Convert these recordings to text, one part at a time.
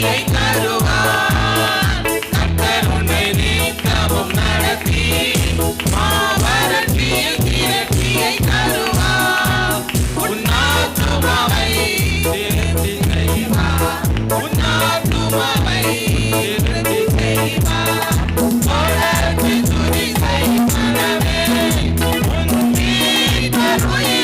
வெற்றியை தருவார் கர்த்தர் உன்னை நீக்கவும் நடத்தி மாவரட்சியில் திரட்சியை தருவார் உன் ஆத்துமாவை திருப்தி செய்வார் உன் ஆத்துமாவை திருப்தி செய்வார் தொடர்ந்து துதி செய் மனமே உன் மீட்பர் உயிர்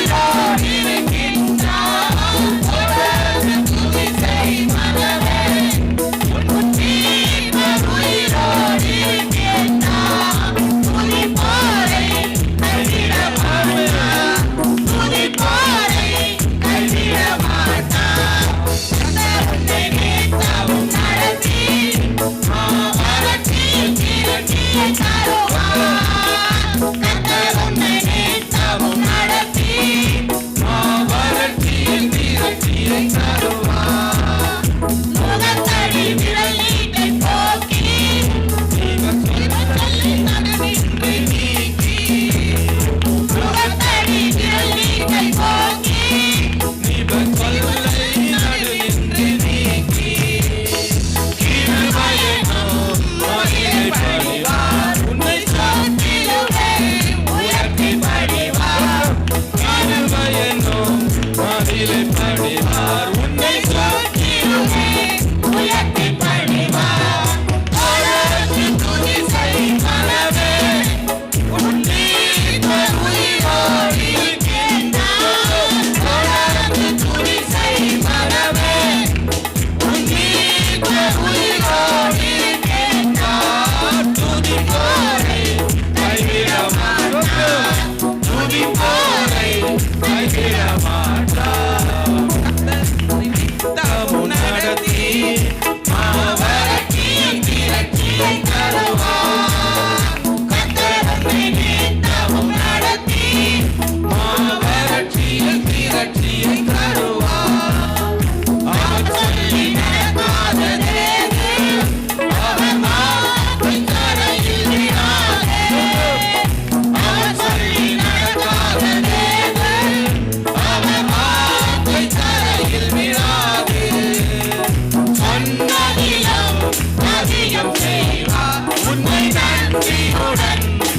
G-O-N